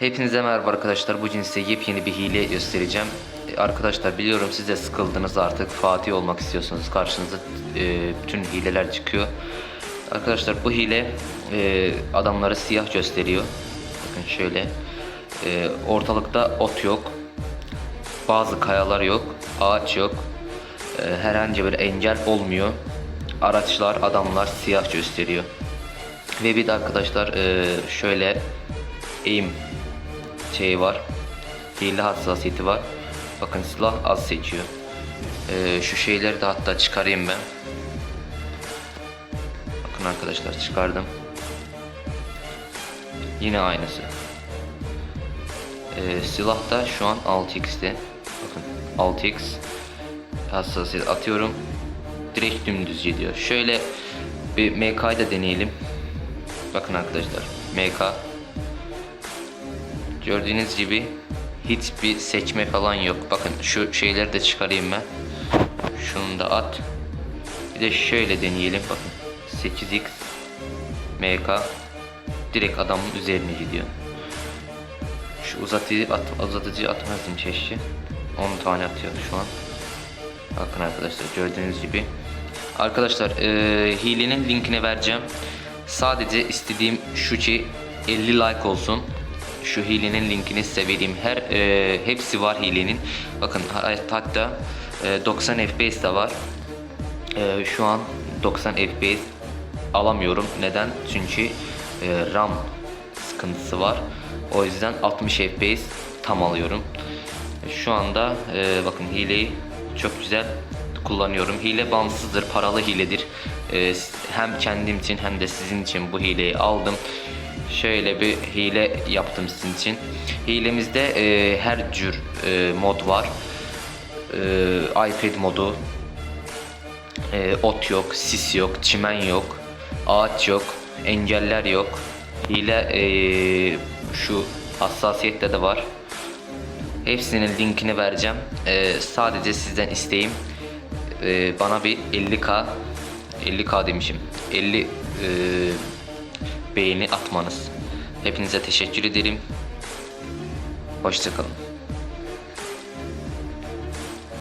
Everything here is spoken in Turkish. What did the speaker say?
Hepinize merhaba arkadaşlar. Bugün size yepyeni bir hile göstereceğim. E, Arkadaşlar biliyorum siz de sıkıldınız artık Fatih olmak istiyorsunuz. Karşınıza e, bütün hileler çıkıyor. Arkadaşlar bu hile e, adamları siyah gösteriyor. Bakın şöyle. E, ortalıkta ot yok. Bazı kayalar yok. Ağaç yok. E, herhangi bir engel olmuyor. Araçlar, adamlar siyah gösteriyor. Ve bir de arkadaşlar e, şöyle aim şeyi var. Hile hassasiyeti var. Bakın silah az seçiyor. E, şu şeyleri de hatta çıkarayım ben. Bakın arkadaşlar çıkardım. Yine aynısı. E, silah da şu an 6x'te. Bakın 6x hassasiyet atıyorum. Direkt dümdüz gidiyor. Şöyle bir MK'yı da deneyelim. Bakın arkadaşlar MK Gördüğünüz gibi hiçbir seçme falan yok. Bakın şu şeyleri de çıkarayım ben. Şunu da at. Bir de şöyle deneyelim bakın. 8x MK direkt adamın üzerine gidiyor. Şu uzatıcı at, uzatıcı atmazdım keşke. 10 tane atıyor şu an. Bakın arkadaşlar gördüğünüz gibi. Arkadaşlar eee hilenin linkini vereceğim. Sadece istediğim şu ki 50 like olsun. Şu hilenin linkini size. Her eee, hepsi var hilenin. Bakın ha- hatta eee, 90 FPS de var. Eee, şu an 90 FPS alamıyorum. Neden? Çünkü eee, RAM sıkıntısı var. O yüzden 60 FPS tam alıyorum. Şu anda e, bakın hileyi çok güzel kullanıyorum. Hile bağımsızdır, paralı hiledir. E, hem kendim için hem de sizin için bu hileyi aldım. Şöyle bir hile yaptım sizin için. Hilemizde e, her tür e, mod var. E, iPad modu, e, ot yok, sis yok, çimen yok, ağaç yok, engeller yok. Hile e, şu hassasiyette de var. Hepsinin linkini vereceğim. Ee, sadece sizden isteğim ee, bana bir 50k 50k demişim. 50 ee, beğeni atmanız. Hepinize teşekkür ederim. Hoşçakalın.